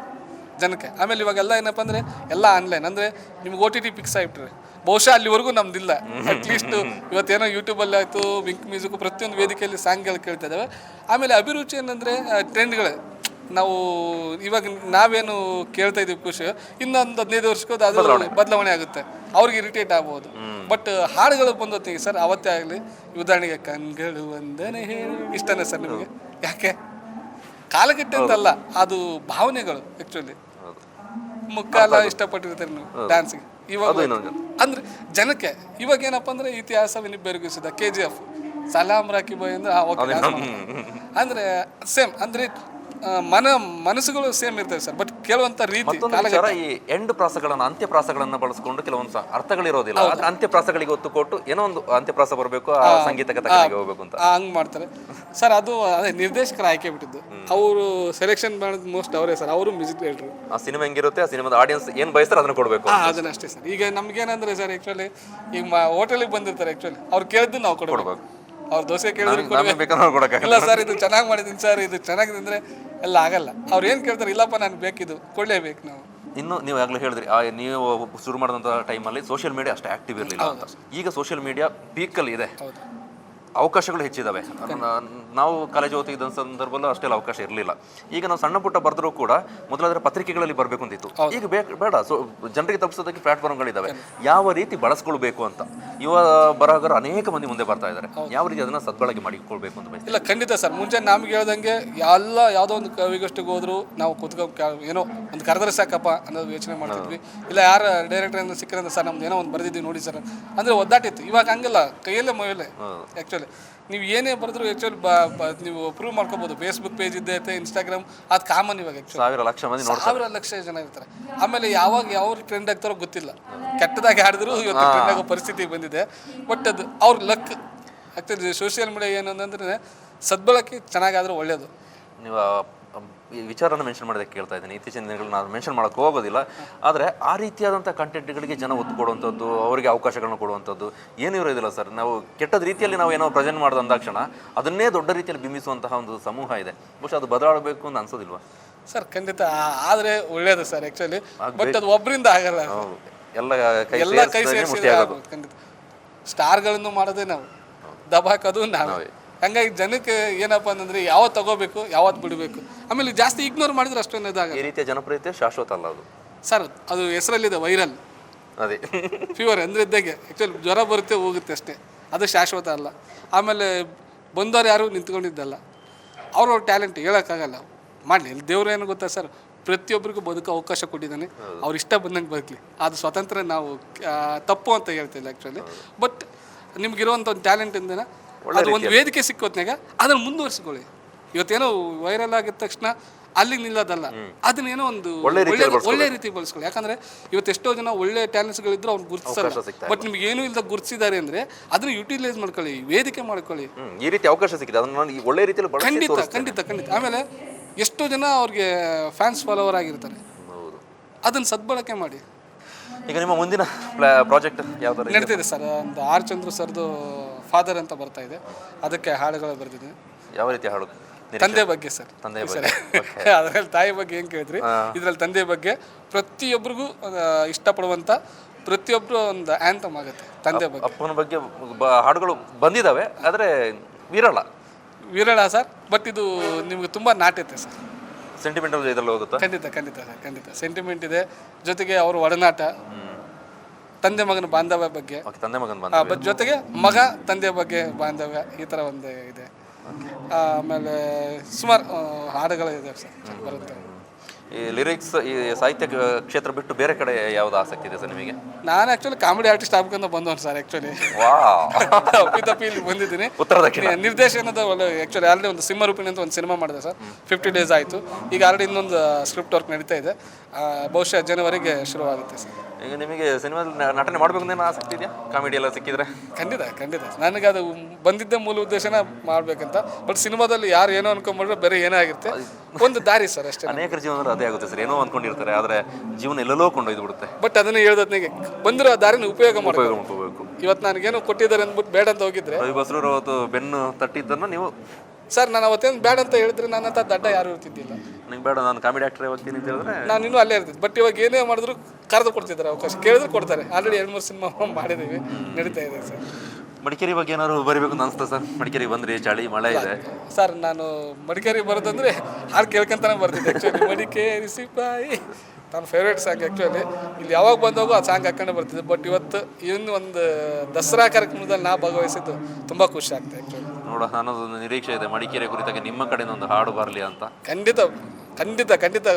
ಜನಕ್ಕೆ. ಆಮೇಲೆ ಇವಾಗೆಲ್ಲ ಏನಪ್ಪ ಅಂದರೆ ಎಲ್ಲ ಆನ್ಲೈನ್ ಅಂದರೆ ನಿಮ್ಗೆ ಓ ಟಿ ಟಿ ಫಿಕ್ಸ್ ಆಗಿಬಿಟ್ರೆ. ಬಹುಶಃ ಅಲ್ಲಿವರೆಗೂ ನಮ್ದಿಲ್ಲ. ಅಟ್ಲೀಸ್ಟ್ ಇವತ್ತೇನೋ ಯೂಟ್ಯೂಬಲ್ಲಿ ಆಯಿತು ವಿಂಕ್ ಮ್ಯೂಸಿಕ್ ಪ್ರತಿಯೊಂದು ವೇದಿಕೆಯಲ್ಲಿ ಸಾಂಗ್ಗಳು ಕೇಳ್ತಾ ಇದ್ದಾವೆ ಆಮೇಲೆ ಅಭಿರುಚಿ ಏನಂದರೆ ಟ್ರೆಂಡ್ಗಳೇ ನಾವು ಇವಾಗ ನಾವೇನು ಕೇಳ್ತಾ ಇದ್ದೀವಿ ಖುಷಿ. ಇನ್ನೊಂದು ಹದಿನೈದು ವರ್ಷಕ್ಕೆ ಅದು ಬದಲಾವಣೆ ಆಗುತ್ತೆ. ಅವ್ರಿಗೆ ಇರಿಟೇಟ್ ಆಗ್ಬೋದು. ಬಟ್ ಹಾಡುಗಳು ಬಂದೊತ್ತಿಗೆ ಸರ್ ಅವತ್ತೇ ಆಗಲಿ ಉದಾಹರಣೆಗೆ ಕಣ್ಗಳು ಒಂದನೇ ಹೇಳಿ ಇಷ್ಟನೇ ಸರ್ ನಿಮಗೆ? ಯಾಕೆ? ಕಾಲಗಟ್ಟೆ ಅಂತಲ್ಲ ಅದು ಭಾವನೆಗಳು ಆ್ಯಕ್ಚುಲಿ ಮುಕ್ಕಾಲ ಇಷ್ಟಪಟ್ಟಿರ್ತಾರೆ ನೀವು ಡ್ಯಾನ್ಸ್ಗೆ ಇವಾಗ ಅಂದ್ರೆ ಜನಕ್ಕೆ ಇವಾಗ ಏನಪ್ಪ ಅಂದ್ರೆ ಇತಿಹಾಸ ಬೆರಗಿಸಿದ ಕೆ ಜಿ ಎಫ್ ಸಲಾಮ್ ರಾಕಿ ಬಾಯ್ ಅಂದ್ರೆ ಅಂದ್ರೆ ಸೇಮ್ ಅಂದ್ರೆ ಮನ ಮನಸ್ಸುಗಳು ಸೇಮ್ ಇರ್ತವೆ ಸರ್ ಬಟ್ ಕೇಳುವಂತ ರೀತಿ ಮತ್ತೊಂದು ವಿಚಾರ ಈ ಎಂಡ್ ಪ್ರಾಸಗಳನ್ನ ಅಂತ್ಯಪ್ರಾಸಗಳನ್ನ ಬಳಸ್ಕೊಂಡು ಕೆಲವೊಂದು ಅರ್ಥಗಳಿರೋದಿಲ್ಲ. ಆದ್ರೆ ಅಂತ್ಯಪ್ರಾಸಗಳಿಗೆ ಒತ್ತು ಕೊಟ್ಟು ಏನೋ ಒಂದು ಅಂತ್ಯಪ್ರಾಸ ಬರಬೇಕು ಆ ಸಂಗೀತ ಹೋಗಬೇಕು ಹೋಗ್ಬೇಕು ಅಂತ. ಹಂಗ್ ಮಾಡ್ತಾರೆ. ಸರ್ ಅದು ಅದೇ ನಿರ್ದೇಶಕರ ಆಯ್ಕೆ ಬಿಟ್ಟಿದ್ದು. ಅವರು ಸೆಲೆಕ್ಷನ್ ಮಾಡಿದ ಮೋಸ್ಟ್ ಅವರೇ ಸರ್ ಅವರು ಮ್ಯೂಸಿಕ್ ಡೈರೆಕ್ಟರ್ ಆ ಸಿನಿಮಾ ಹೆಂಗಿರುತ್ತೆ ಆ ಸಿನಿಮಾದ ಆಡಿಯನ್ಸ್ ಏನ್ ಬಯಸ್ತಾರೆ ಅದನ್ನ ಕೊಡಬೇಕು ಅದನ್ನಷ್ಟೇ ಅದನ್ನ ಅಷ್ಟೇ ಸರ್. ಈಗ ನಮ್ಗೇನಂದ್ರೆ ಸರ್ ಆಕ್ಚುಲಿ ಈಗ ಹೋಟೆಲಿಗೆ ಬಂದಿರ್ತಾರೆ ಆಕ್ಚುಲಿ ಅವ್ರು ಕೇಳಿದ್ದು ನಾವು ಕೊಡ್ಬೇಕು. ಅವ್ರ ದೋಸೆ ಕೇಳಿದ್ರೆ ಇಲ್ಲ ಸರ್ ಇದು ಚೆನ್ನಾಗಿ ಮಾಡಿದ್ದೀನಿ ಸರ್ ಇದು ಚೆನ್ನಾಗಿ ತಿಂದ್ರೆ ಎಲ್ಲ ಆಗಲ್ಲ. ಅವ್ರು ಏನು ಕೇಳ್ತಾರೆ ಇಲ್ಲಪ್ಪ ನಾನು ಬೇಕಿದು ಕೊಡಲೇಬೇಕು ನಾವು. ಇನ್ನು ನೀವು ಆಗ್ಲೇ ಹೇಳಿದ್ರಿ ನೀವು ಶುರು ಮಾಡಿದಂಥ ಟೈಮಲ್ಲಿ ಸೋಷಿಯಲ್ ಮೀಡಿಯಾ ಅಷ್ಟು ಆಕ್ಟಿವ್ ಇರಲಿಲ್ಲ ಅಂತ. ಈಗ ಸೋಷಿಯಲ್ ಮೀಡಿಯಾ ಪೀಕಲ್ಲಿ ಇದೆ. ಅವಕಾಶಗಳು ಹೆಚ್ಚಿದ್ದಾವೆ ನಾವು ಕಾಲೇಜ್ ಓದ್ತಿದ್ದ ಸಂದರ್ಭದಲ್ಲೂ ಅಷ್ಟೆಲ್ಲ ಅವಕಾಶ ಇರಲಿಲ್ಲ. ಈಗ ನಾವು ಸಣ್ಣ ಪುಟ್ಟ ಬರೆದರೂ ಕೂಡ ಮೊದಲಾದ್ರೆ ಪತ್ರಿಕೆಗಳಲ್ಲಿ ಬರಬೇಕು ಅಂತಿತ್ತು ಈಗ ಬೇಡ. ಸೊ ಜನರಿಗೆ ತಪ್ಪಿಸೋದಕ್ಕೆ ಪ್ಲಾಟ್ಫಾರ್ಮ್ಗಳಿದ್ದಾವೆ ಯಾವ ರೀತಿ ಬಳಸ್ಕೊಳ್ಬೇಕು ಅಂತ. ಯುವ ಬರಹಗಾರ ಅನೇಕ ಮಂದಿ ಮುಂದೆ ಬರ್ತಾ ಇದ್ದಾರೆ. ಯಾವ ರೀತಿ ಅದನ್ನ ಸದ್ಬಳಕೆ ಮಾಡಿಕೊಳ್ಬೇಕು ಅಂತ ಇಲ್ಲ ಖಂಡಿತ ಸರ್. ಮುಂಚೆ ನಮ್ಗೆ ಹೇಳ್ದಂಗೆ ಎಲ್ಲ ಯಾವುದೋ ಒಂದು ಕವಿಗೋಷ್ಠಿಗೆ ಹೋದ್ರು ನಾವು ಕುತ್ಕೋ ಏನೋ ಒಂದು ಕರೆದ್ರೆ ಸಾಕಪ್ಪ ಅನ್ನೋದು ಯೋಚನೆ ಮಾಡ್ತಿದ್ವಿ. ಇಲ್ಲ ಯಾರ ಡೈರೆಕ್ಟರ್ ಸಿಕ್ಕರಂದ್ರೆ ಸರ್ ನಮ್ದು ಏನೋ ಒಂದು ಬರೆದಿದ್ದೀವಿ ನೋಡಿ ಸರ್. ಅಂದ್ರೆ ಒದ್ದಾಟಿತ್ತು. ಇವಾಗ ಹಂಗಲ್ಲ. ಕೈಯಲ್ಲೇ ಮೊಬೈಲೇ. ಆ್ಯಕ್ಚುಲಿ ನೀವು ಏನೇ ಬರೆದ್ರು ಆ್ಯಕ್ಚುಲಿ ನೀವು ಪ್ರೂವ್ ಮಾಡ್ಕೋಬೋದು. ಫೇಸ್ಬುಕ್ ಪೇಜ್ ಇದ್ದೇ ಐತೆ ಇನ್ಸ್ಟಾಗ್ರಾಮ್ ಅದು ಕಾಮನ್ ಇವಾಗ ಆ್ಯಕ್ಚುಲಿ ಸಾವಿರ ಲಕ್ಷ ಮಂದಿ ಸಾವಿರ ಲಕ್ಷ ಜನ ಇರ್ತಾರೆ. ಆಮೇಲೆ ಯಾವಾಗ ಯಾವ ಟ್ರೆಂಡ್ ಆಗ್ತಾರೋ ಗೊತ್ತಿಲ್ಲ. ಕೆಟ್ಟದಾಗಿ ಆಡಿದ್ರು ಇವತ್ತು ಟ್ರೆಂಡ್ ಆಗೋ ಪರಿಸ್ಥಿತಿ ಬಂದಿದೆ. ಬಟ್ ಅದು ಅವ್ರ ಲಕ್ ಆ್ಯಕ್ಚುಲಿ ಸೋಷಿಯಲ್ ಮೀಡಿಯಾ ಏನು ಅಂತಂದ್ರೆ ಸದ್ಬಳಕೆ ಚೆನ್ನಾಗಾದ್ರೆ ಒಳ್ಳೇದು. ನೀವು ಈ ವಿಚಾರನ ಮೆನ್ಷನ್ ಮಾಡೋದಕ್ಕೆ ಕೇಳ್ತಾ ಇದ್ದೀನಿ. ಇತ್ತೀಚಿನ ದಿನಗಳು ನಾನು ಮೆನ್ಷನ್ ಮಾಡೋಕ್ಕೆ ಹೋಗೋದಿಲ್ಲ. ಆದರೆ ಆ ರೀತಿಯಾದಂಥ ಕಂಟೆಂಟ್ಗಳಿಗೆ ಜನ ಒತ್ತು ಕೊಡುವಂಥದ್ದು ಅವರಿಗೆ ಅವಕಾಶಗಳನ್ನು ಕೊಡುವಂಥದ್ದು ಏನೂ ಇರೋದಿಲ್ಲ ಸರ್. ನಾವು ಕೆಟ್ಟದ ರೀತಿಯಲ್ಲಿ ನಾವು ಏನೋ ಪ್ರೆಸೆಂಟ್ ಮಾಡಿದ ಅಂದಾಕ್ಷಣ ಅದನ್ನೇ ದೊಡ್ಡ ರೀತಿಯಲ್ಲಿ ಬಿಂಬಿಸುವಂತಹ ಒಂದು ಸಮೂಹ ಇದೆ. ಬಹುಶಃ ಅದು ಬದಲಾಗಬೇಕು ಅಂತ ಅನ್ಸೋದಿಲ್ವಾ? ಸರ್ ಖಂಡಿತ. ಆದರೆ ಒಳ್ಳೇದು ಸರ್ ಆ್ಯಕ್ಚುಲಿ ಬಟ್ ಅದು ಒಬ್ಬರಿಂದ ಆಗಲ್ಲ. ಎಲ್ಲ ಕೈ ಎಲ್ಲ ಕೈ ಸೇರಿಸಿ ಖಂಡಿತ. ಸ್ಟಾರ್ಗಳನ್ನು ಮಾಡೋದೇ ನಾವು. ದಬಾಕೋದು ನಾವು. ಹಂಗಾಗಿ ಜನಕ್ಕೆ ಏನಪ್ಪ ಅಂತಂದ್ರೆ ಯಾವತ್ತು ತಗೋಬೇಕು ಯಾವತ್ತು ಬಿಡಬೇಕು? ಆಮೇಲೆ ಜಾಸ್ತಿ ಇಗ್ನೋರ್ ಮಾಡಿದ್ರೆ ಅಷ್ಟೊಂದು ಇದಾಗ ಈ ರೀತಿಯ ಜನಪ್ರಿಯತೆ ಶಾಶ್ವತ ಅಲ್ಲ ಅದು. ಸರ್ ಅದು ಹೆಸರಲ್ಲಿದೆ ವೈರಲ್ ಅದೇ. ಫೀವರ್ ಅಂದ್ರೆ ಇದ್ದಾಗೆ. ಆ್ಯಕ್ಚುಲಿ ಜ್ವರ ಬರುತ್ತೆ ಹೋಗುತ್ತೆ ಅಷ್ಟೇ. ಅದು ಶಾಶ್ವತ ಅಲ್ಲ. ಆಮೇಲೆ ಬಂದವ್ರು ಯಾರು ನಿಂತ್ಕೊಂಡಿದ್ದಲ್ಲ ಅವ್ರ ಟ್ಯಾಲೆಂಟ್ ಹೇಳೋಕ್ಕಾಗಲ್ಲ. ಮಾಡಲಿ ಇಲ್ಲಿ ದೇವ್ರು ಏನು ಗೊತ್ತಾ ಸರ್? ಪ್ರತಿಯೊಬ್ಬರಿಗೂ ಬದುಕೋ ಅವಕಾಶ ಕೊಟ್ಟಿದ್ದಾನೆ. ಅವ್ರು ಇಷ್ಟ ಬಂದಂಗೆ ಬದುಕಲಿ. ಅದು ಸ್ವತಂತ್ರ ನಾವು ತಪ್ಪು ಅಂತ ಹೇಳ್ತಿಲ್ಲ ಆ್ಯಕ್ಚುಲಿ ಬಟ್ ನಿಮ್ಗಿರುವಂಥ ಒಂದು ಟ್ಯಾಲೆಂಟಿಂದ ಅದು ಒಂದು ವೇದಿಕೆ ಸಿಕ್ಕೋತ್ನಾಗ ಅದನ್ನು ಮುಂದುವರಿಸ್ಕೊಳ್ಳಿ. ಇವತ್ತೇನೋ ವೈರಲ್ ಆಗಿದ ತಕ್ಷಣ ಅಲ್ಲಿಗೆ ನಿಲ್ಲೋದಲ್ಲ. ಅದನ್ನೇನೋ ಒಂದು ಒಳ್ಳೆ ಒಳ್ಳೆ ರೀತಿ ಬಳಸ್ಕೊಳ್ಳಿ. ಯಾಕಂದ್ರೆ ಇವತ್ತು ಎಷ್ಟೋ ಜನ ಒಳ್ಳೆ ಟ್ಯಾಲೆಂಟ್ಸ್ಗಳಿದ್ರು ಅವ್ನು ಗುರುತಿಸಲ್ಲ. ಬಟ್ ನಿಮ್ಗೆ ಏನೂ ಇಲ್ಲದ ಗುರುತಿಸಿದ್ದಾರೆ ಅಂದ್ರೆ ಅದನ್ನ ಯುಟಿಲೈಸ್ ಮಾಡ್ಕೊಳ್ಳಿ ವೇದಿಕೆ ಮಾಡ್ಕೊಳ್ಳಿ. ಈ ರೀತಿ ಅವಕಾಶ ಸಿಕ್ಕಿದೆ. ಅದನ್ನ ನಾನು ಒಳ್ಳೆ ರೀತಿಯಲ್ಲಿ ಖಂಡಿತ ಖಂಡಿತ ಖಂಡಿತ. ಆಮೇಲೆ ಎಷ್ಟೋ ಜನ ಅವ್ರಿಗೆ ಫ್ಯಾನ್ಸ್ ಫಾಲೋವರ್ ಆಗಿರ್ತಾರೆ. ಅದನ್ನ ಸದ್ಬಳಕೆ ಮಾಡಿ. ಈಗ ನಿಮ್ಮ ಮುಂದಿನ ಪ್ರಾಜೆಕ್ಟ್ ಯಾವ್ದು? ನಡೀತಿದೆ ಸರ್. ಒಂದು ಆರ್ ಚಂದ್ರು ಸರ್ದು ಫಾದರ್ ಅಂತ ಬರ್ತಾ ಇದೆ. ಅದಕ್ಕೆ ಹಾಡುಗಳು ಬರೆದಿದ್ದೀನಿ ಯಾವ ರೀತಿ ಹಾಡು ತಂದೆ ಬಗ್ಗೆ ಸರ್. ತಂದೆ ಸರಿ. ಅದರಲ್ಲಿ ತಾಯಿ ಬಗ್ಗೆ ಏನು ಕೇಳಿದ್ರಿ? ಇದರಲ್ಲಿ ತಂದೆ ಬಗ್ಗೆ ಪ್ರತಿಯೊಬ್ಬರಿಗೂ ಇಷ್ಟಪಡುವಂಥ ಪ್ರತಿಯೊಬ್ಬರು ಒಂದು ಆ್ಯಂತಮ್ ಆಗುತ್ತೆ ತಂದೆ ಬಗ್ಗೆ. ಅಪ್ಪನ ಬಗ್ಗೆ ಹಾಡುಗಳು ಬಂದಿದ್ದಾವೆ ಆದರೆ ವಿರಳ. ವಿರಳ ಸರ್ ಬಟ್ ಇದು ನಿಮಗೆ ತುಂಬ ನಾಟ್ಯತೆ ಸರ್. ಸೆಂಟಿಮೆಂಟ್ ಇದರಲ್ಲಿ ಹೋಗುತ್ತಾ? ಖಂಡಿತ ಖಂಡಿತ ಸರ್ ಖಂಡಿತ. ಸೆಂಟಿಮೆಂಟ್ ಇದೆ. ಜೊತೆಗೆ ಅವರು ಒಡನಾಟ. ತಂದೆ ಮಗನ ಬಾಂಧವ್ಯ ಬಗ್ಗೆ. ಓಕೆ ತಂದೆ ಮಗನ ಬಂದ ಆ, ಬಟ್ ಜೊತೆಗೆ ಮಗ ತಂದೆ ಬಗ್ಗೆ ಬಾಂಧವ್ಯ ಈ ಥರ ಒಂದು ಇದೆ. ಆ, ಆಮೇಲೆ ಸುಮಾರು ಹಾಡುಗಳು ಇದೆ ಸರ್ ಬರುತ್ತೆ. ಈ ಲಿರಿಕ್ಸ್ ಈ ಸಾಹಿತ್ಯ ಕ- ಕ್ಷೇತ್ರ ಬಿಟ್ಟು ಬೇರೆ ಕಡೆ ಯಾವ್ದು ಆಸಕ್ತಿ ಇದೆ ಸರ್ ನಿಮಗೆ? ನಾನು ಆ್ಯಕ್ಚುಲಿ ಕಾಮಿಡಿ ಆರ್ಟಿಸ್ಟ್ ಆಗ್ಬೇಕಂತ ಬಂದವನು ಸರ್ ಆ್ಯಕ್ಚುಲಿ ವಾ ಅಪ್ಪಿ ತಪ್ಪಿ ಇಲ್ಲಿ ಬಂದಿದ್ದೀನಿ. ಉತ್ತರ ದಕ್ಷಿಣ ನಿ- ನಿರ್ದೇಶನದ ಒಳ್ಳೆ ಆ್ಯಕ್ಚುಲಿ ಆಲ್ರೆಡಿ ಒಂದು ಸಿಂಹರೂಪಿಣಿ ಅಂತ ಒಂದು ಸಿನಿಮಾ ಮಾಡಿದೆ ಸರ್ ಫಿಫ್ಟಿ ಡೇಸ್ ಆಯಿತು. ಈಗ ಆಲ್ರೆಡಿ ಇನ್ನೊಂದು ಸ್ಕ್ರಿಪ್ಟ್ ವರ್ಕ್ ನಡೀತಾ ಇದೆ. ಆ, ಬಹುಶಃ ಜನವರಿಗೆ ಶುರುವಾಗುತ್ತೆ ಸರ್. ಈಗ ನಿಮಗೆ ಸಿನಿಮಾದಲ್ಲಿ ನಟನೆ ಮಾಡಬೇಕು ಅಂತ ಆಸಕ್ತಿ ಇದೆಯಾ? ಕಾಮಿಡಿ ಎಲ್ಲ ಸಿಕ್ಕಿದ್ರೆ? ಖಂಡಿತ ಖಂಡಿತ. ನನಗೆ ಅದು ಬಂದಿದ್ದ ಮೂಲ ಉದ್ದೇಶನ ಮಾಡ್ಬೇಕಂತ ಬಟ್ ಸಿನಿಮಾದಲ್ಲಿ ಯಾರು ಏನೋ ಅನ್ಕೊಂಡ್ಬಿಟ್ರೆ ಬೇರೆ ಏನೇ ಆಗಿರುತ್ತೆ. ಒಂದು ದಾರಿ ಸರ್ ಅಷ್ಟೇ ಅನೇಕ ಜೀವನದಲ್ಲಿ ಅದೇ ಆಗುತ್ತೆ ಸರ್. ಏನೋ ಅನ್ಕೊಂಡಿರ್ತಾರೆ ಆದರೆ ಜೀವನ ಎಲ್ಲೆಲ್ಲೋ ಕೊಂಡೊಯ್ದು ಬಿಡುತ್ತೆ. ಬಟ್ ಅದನ್ನ ಹೇಳ್ದತ್ನಿಗೆ ಬಂದಿರೋ ಆ ದಾರಿನ ಉಪಯೋಗ ಮಾಡ್ಬೇಕು. ಉಪಯೋಗ ಮಾಡ್ಕೋಬೇಕು. ಇವತ್ತು ನನಗೇನು ಕೊಟ್ಟಿದ್ದಾರೆ ಅಂದ್ಬಿಟ್ಟು ಬೇಡ ಅಂತ ಹೋಗಿದ್ರೆ. ರವಿ ಬಸ್ರೂರು ಅವತ್ತು ಬೆನ್ನು ತಟ್ಟಿದ್ದನ್ನು ನೀವು ಸರ್ ನಾನು ಅವತ್ತೇನು ಬೇಡ ಅಂತ ಹೇಳಿದ್ರೆ ನನ್ನ ದಡ್ಡ ಯಾರು ಇರ್ತಿದ್ದಿಲ್ಲ. ನಿಂಗೆ ಬೇಡ ನಾನು ಕಾಮಿಡಿ ಆಕ್ಟರ್ ಹೋಗ್ತೀನಿ ಅಂತ ಹೇಳಿದ್ರೆ ನಾನು ಇನ್ನೂ ಅಲ್ಲೇ ಇರ್ತಿದ್ದೆ. ಬಟ್ ಇವಾಗ ಏನೇ ಮಾಡಿದ್ರು ಕರೆದು ಕೊಡ್ತಿದ್ದಾರೆ ಅವಕಾಶ. ಕೇಳಿದ್ರು ಕೊಡ್ತಾರೆ. ಆಲ್ರೆಡಿ ಎರಡು ಮೂರು ಸಿನಿಮಾ ಮಾಡಿದ್ದೀವಿ. ನಡೀತಾ ಇದೆ ಸರ್. ಮಡಿಕೇರಿ ಬಗ್ಗೆ ಏನಾದ್ರು ಬರಿಬೇಕು ಅಂತ ಅನ್ಸ್ತಾ ಸರ್? ಮಡಿಕೇರಿ ಬಂದ್ರಿ ಚಳಿ ಮಳೆ ಇದೆ. ಸರ್ ನಾನು ಮಡಿಕೇರಿ ಬರೋದಂದ್ರೆ ಹಾಡು ಕೇಳ್ಕೊಂತಾನೆ ಬರ್ತಿದ್ದೆ ಆ್ಯಕ್ಚುಲಿ ಮಡಿಕೇರಿ ಸಿಪಾಯಿ. ನನ್ನ ಫೇವ್ರೇಟ್ ಸಾಂಗ್ ಆ್ಯಕ್ಚುಲಿ ಇಲ್ಲಿ ಯಾವಾಗ ಬಂದಾಗೂ ಆ ಸಾಂಗ್ ಹಾಕೊಂಡೆ ಬರ್ತಿದ್ದೆ. ಬಟ್ ಇವತ್ತು ಇನ್ನು ಒಂದು ದಸರಾ ಕಾರ್ಯಕ್ರಮದಲ್ಲಿ ನಾ ಭಾಗವಹಿಸಿದ್ದು ತುಂಬ ಖುಷಿ ಆಗ್ತದೆ ಆ್ಯಕ್ಚುಲಿ ನೋಡ ನನ್ನದೊಂದು ನಿರೀಕ್ಷೆ ಇದೆ. ಮಡಿಕೇರಿ ಕುರಿತಾಗಿ ನಿಮ್ಮ ಕಡೆಯಿಂದ ಒಂದು ಹಾಡು ಬರಲಿ ಅಂತ. ಖಂಡಿತ ಖಂಡಿತ ಖಂಡಿತ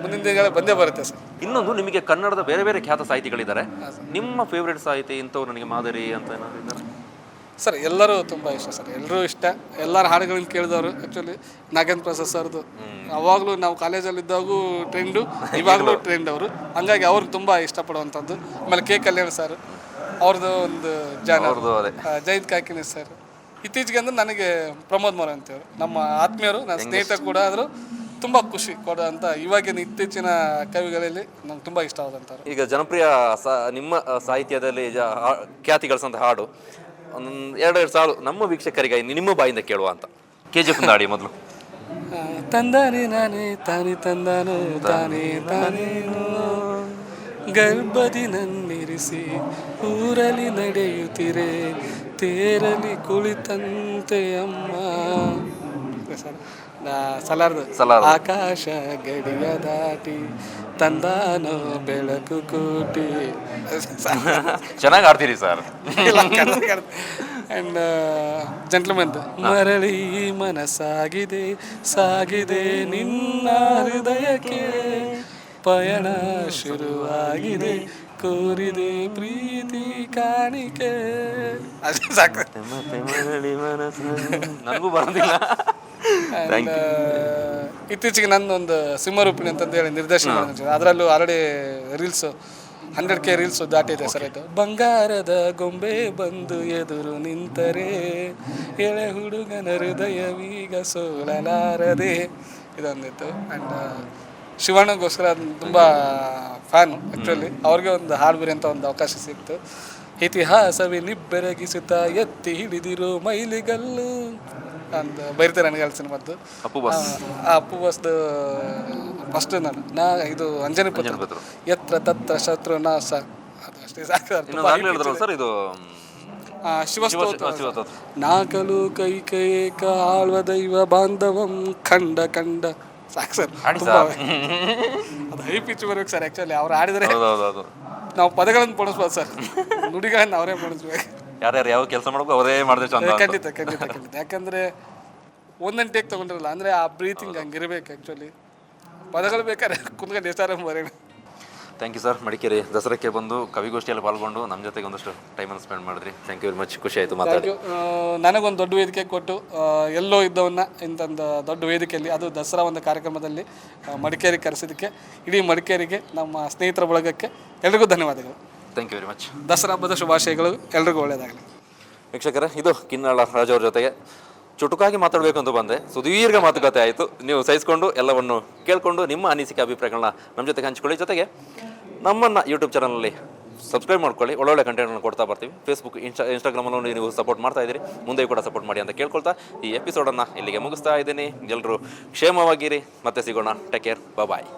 ಮುಂದಿನ ದಿನಗಳ ಬಂದೇ ಬರುತ್ತೆ ಸರ್. ಇನ್ನೊಂದು ನಿಮಗೆ ಕನ್ನಡದ ಬೇರೆ ಬೇರೆ ಖ್ಯಾತ ಸಾಹಿತಿಗಳಿದ್ದಾರೆ. ನಿಮ್ಮ ಫೇವ್ರೇಟ್ ಸಾಹಿತಿ ಇಂಥವ್ರು ನನಗೆ ಮಾದರಿ ಅಂತ ಏನಾದ್ರು ಇದ್ದಾರೆ? ಸರ್ ಎಲ್ಲರೂ ತುಂಬ ಇಷ್ಟ ಸರ್. ಎಲ್ಲರೂ ಇಷ್ಟ. ಎಲ್ಲರ ಹಾಡುಗಳನ್ನ ಕೇಳಿದವರು ಆ್ಯಕ್ಚುಲಿ ನಾಗೇಂದ್ರ ಪ್ರಸಾದ್ ಸರ್ದು. ಅವಾಗಲೂ ನಾವು ಕಾಲೇಜಲ್ಲಿದ್ದಾಗೂ ಟ್ರೆಂಡು ಇವಾಗಲೂ ಟ್ರೆಂಡ್ ಅವರು. ಹಂಗಾಗಿ ಅವ್ರಿಗೆ ತುಂಬ ಇಷ್ಟಪಡುವಂಥದ್ದು. ಆಮೇಲೆ ಕೆ. ಕಲ್ಯಾಣ್ ಸರ್ ಅವ್ರದ್ದು ಒಂದು ಜಾನ ಜಯಂತ್ ಕಾಕಿನಿ ಸರ್. ಇತ್ತೀಚೆಗೆ ಅಂದ್ರೆ ನನಗೆ ಪ್ರಮೋದ್ ಮೋರ್ ಅಂತೇವರು ನಮ್ಮ ಆತ್ಮೀಯರು ನನ್ನ ಸ್ನೇಹಿತ ಕೂಡ ಆದರೂ ತುಂಬ ಖುಷಿ ಕೊಡೋಂಥ ಇವಾಗಿನ ಇತ್ತೀಚಿನ ಕವಿಗಳಲ್ಲಿ ನಂಗೆ ತುಂಬ ಇಷ್ಟವಾದಂಥವ್ರು ಈಗ ಜನಪ್ರಿಯ ಸಾ ನಿಮ್ಮ ಸಾಹಿತ್ಯದಲ್ಲಿ ಜ- ಹಾ- ಖ್ಯಾತಿ ಗಳಿಸಂತ ಹಾಡು ಒಂದು ಎರಡೆರಡು ಸಾಲು ನಮ್ಮ ವೀಕ್ಷಕರಿಗೆ ನಿಮ್ಮ ಬಾಯಿಂದ ಕೇಳುವ ಅಂತ. ಕೆ ಜಿ ಹಾಡಿ ಮೊದಲು. ತಂದಾನೆ ನಾನೇ ತಾನೇ ತಂದಾನು ತಾನೇ ತಾನೇನು ಗರ್ಭದಿ ನನ್ನಿರಿಸಿ ಊರಲ್ಲಿ ನಡೆಯುತ್ತಿರೆ ತೇರಲಿ ಕುಳಿತಂತೆ ಅಮ್ಮ. ಸಲಾರ್ದು. ಸಲಾರ್ ಆಕಾಶ ಗಡಿಯ ದಾಟಿ ತಂದಾನು ಬೆಳಕು ಕೂಟಿ. ಚೆನ್ನಾಗಿ ಆಡ್ತೀರಿ ಸರ್. ಅಂಡ್ ಜಂಟ್ಲ್ಮೆನ್ ಮರಳಿ ಮನಸ್ಸಾಗಿದೆ ಸಾಗಿದೆ ನಿನ್ನ ಹೃದಯಕ್ಕೆ. ಪಯಣ ಶುರುವಾಗಿದೆ ಕೋರಿದೆ ಪ್ರೀತಿ ಕಾಣಿಕೆ. ಅಷ್ಟೇ ಸಾಕು. ನನಗೂ ಬರೋದಿಲ್ಲ. And, ಆ, ಇತ್ತೀಚೆಗೆ ನನ್ನ ಒಂದು ಸಿಂಹರೂಪಿಣಿ ಅಂತಂದು ಹೇಳಿ ನಿರ್ದೇಶನ ಅದರಲ್ಲೂ already reels hundred K reels ದಾಟಿದೆ ಸರ್ ಇದು ಬಂಗಾರದ ಗೊಂಬೆ ಬಂದು ಎದುರು ನಿಂತರೆ ಎಳೆ ಹುಡುಗನ ಹೃದಯವೀಗ ಸೋಲಲಾರದೆ. ಇದೊಂದಿತ್ತು. ಆ್ಯಂಡ್ ಶಿವಣ್ಣಗೋಸ್ಕರ ತುಂಬ ಫ್ಯಾನು ಆ್ಯಕ್ಚುಲಿ ಅವ್ರಿಗೆ ಒಂದು ಹಾಡು ಅಂತ ಒಂದು ಅವಕಾಶ ಸಿಕ್ತು. ಇತಿಹಾಸವಿ ನಿಬ್ಬೆರಗಿಸುತ್ತ ಎತ್ತಿ ಹಿಡಿದಿರು ಮೈಲಿಗಲ್ಲು ಅಂತ ಬೈರ್ತಾರೆ ನನಗೆ ಸಿನಿಮಾದ್ದು. ಅಪ್ಪು ಬಸ್. ಆ ಅಪ್ಪು ಬಸ್ದು ಫಸ್ಟ್ ನಾನು. ನಾ ಇದು ಅಂಜನಿ ಪುತ್ರ. ಎತ್ರ ತತ್ರ ಶತ್ರು ನಾಶ. ಅದು ಅಷ್ಟೇ ಸಾಕು ಸರ್. ಇದು ಶಿವಸ್ತೋತ್ರ. ನಾಕಲು ಕೈ ಕೈಕ ಆಳ್ವ ದೈವ ಬಾಂಧವಂ ಖಂಡ ಖಂಡ. ಸಾಕು ಸರ್. ಅದು ಹೈ ಪಿಚ್ ಬರ್ಬೇಕು ಸರ್ ಆ್ಯಕ್ಚುಲಿ ಅವ್ರು ಆಡಿದರೆ ಹೌದೌದು ನಾವು ಪದಗಳನ್ನು ಪಡಿಸ್ಬೋದು ಸರ್. ನುಡಿಗಳನ್ನು ಅವರೇ ಪಡಿಸ್ಬೇಕು ಯಾರ್ಯಾರು ಯಾವ ಕೆಲಸ ಮಾಡಬೇಕು ಅವರೇ ಮಾಡಿದ್ರೆ ಚಂದ. ಖಂಡಿತ ಖಂಡಿತ ಖಂಡಿತ. ಯಾಕಂದ್ರೆ ಒಂದೊಂದು ಟೇಕ್ ತಗೊಂಡಿರಲ್ಲ ಅಂದ್ರೆ ಆ ಬ್ರೀತಿಂಗ್ ಹಂಗಿರ್ಬೇಕು ಆ್ಯಕ್ಚುಲಿ ಪದಗಳು ಬೇಕಾದ್ರೆ ಕುಂದ್ಕೊಂಡು ಎಷ್ಟಾರ ಬರೋಣ ಥ್ಯಾಂಕ್ ಯು ಸರ್ ಮಡಿಕೇರಿ ದಸರಾಕ್ಕೆ ಬಂದು ಕವಿಗೋಷ್ಠಿಯಲ್ಲಿ ಪಾಲ್ಗೊಂಡು ನಮ್ಮ ಜೊತೆಗೆ ಒಂದಷ್ಟು ಟೈಮನ್ನು ಸ್ಪೆಂಡ್ ಮಾಡಿದ್ರಿ. ಥ್ಯಾಂಕ್ ಯು ವೆರಿ ಮಚ್ ಖುಷಿ ಆಯಿತು ಮಾತಾಡಿ. ನನಗೊಂದು ದೊಡ್ಡ ವೇದಿಕೆ ಕೊಟ್ಟು ಎಲ್ಲೋ ಇದ್ದವನ್ನ ಇಂಥೊಂದು ದೊಡ್ಡ ವೇದಿಕೆಯಲ್ಲಿ ಅದು ದಸರಾ ಒಂದು ಕಾರ್ಯಕ್ರಮದಲ್ಲಿ ಮಡಿಕೇರಿ ಕರೆಸಿದ್ದಕ್ಕೆ ಇಡೀ ಮಡಿಕೇರಿಗೆ ನಮ್ಮ ಸ್ನೇಹಿತರ ಬಳಗಕ್ಕೆ ಎಲ್ರಿಗೂ ಧನ್ಯವಾದಗಳು. Thank you very much Dasara ಹಬ್ಬದ ಶುಭಾಶಯಗಳು ಎಲ್ರಿಗೂ ಒಳ್ಳೆಯದಾಗಲಿ. ವೀಕ್ಷಕರ ಇದು ಕಿನ್ನಾಳ ರಾಜವ್ರ ಅವ್ರ ಜೊತೆಗೆ ಚುಟುಕಾಗಿ ಮಾತಾಡಬೇಕು ಅಂತ ಬಂದೆ. ಸುದೀರ್ಘ ಮಾತುಕತೆ ಆಯಿತು. ನೀವು ಸಹಿಸಿಕೊಂಡು ಎಲ್ಲವನ್ನು ಕೇಳಿಕೊಂಡು ನಿಮ್ಮ ಅನಿಸಿಕೆ ಅಭಿಪ್ರಾಯಗಳನ್ನ ನಮ್ಮ ಜೊತೆಗೆ ಹಂಚಿಕೊಳ್ಳಿ. ಜೊತೆಗೆ ನಮ್ಮನ್ನು ಯೂಟ್ಯೂಬ್ ಚಾನಲಲ್ಲಿ ಸಬ್ಸ್ಕ್ರೈಬ್ ಮಾಡ್ಕೊಳ್ಳಿ. ಒಳ್ಳೊಳ್ಳೆ ಕಂಟೆಂಟ್ನ ಕೊಡ್ತಾ ಬರ್ತೀವಿ. ಫೇಸ್ಬುಕ್ ಇನ್ಸ್ಟಾ ಇನ್ಸ್ಟಾಗ್ರಾಮಲ್ಲೂ ನೀವು ಸಪೋರ್ಟ್ ಮಾಡ್ತಾ ಇದ್ದೀರಿ. ಮುಂದೆ ಕೂಡ ಸಪೋರ್ಟ್ ಮಾಡಿ ಅಂತ ಕೇಳ್ಕೊಳ್ತಾ ಈ ಎಪಿಸೋಡನ್ನು ಇಲ್ಲಿಗೆ ಮುಗಿಸ್ತಾ ಇದ್ದೀನಿ. ಎಲ್ಲರೂ ಕ್ಷೇಮವಾಗಿರಿ. ಮತ್ತೆ ಸಿಗೋಣ. Take care bye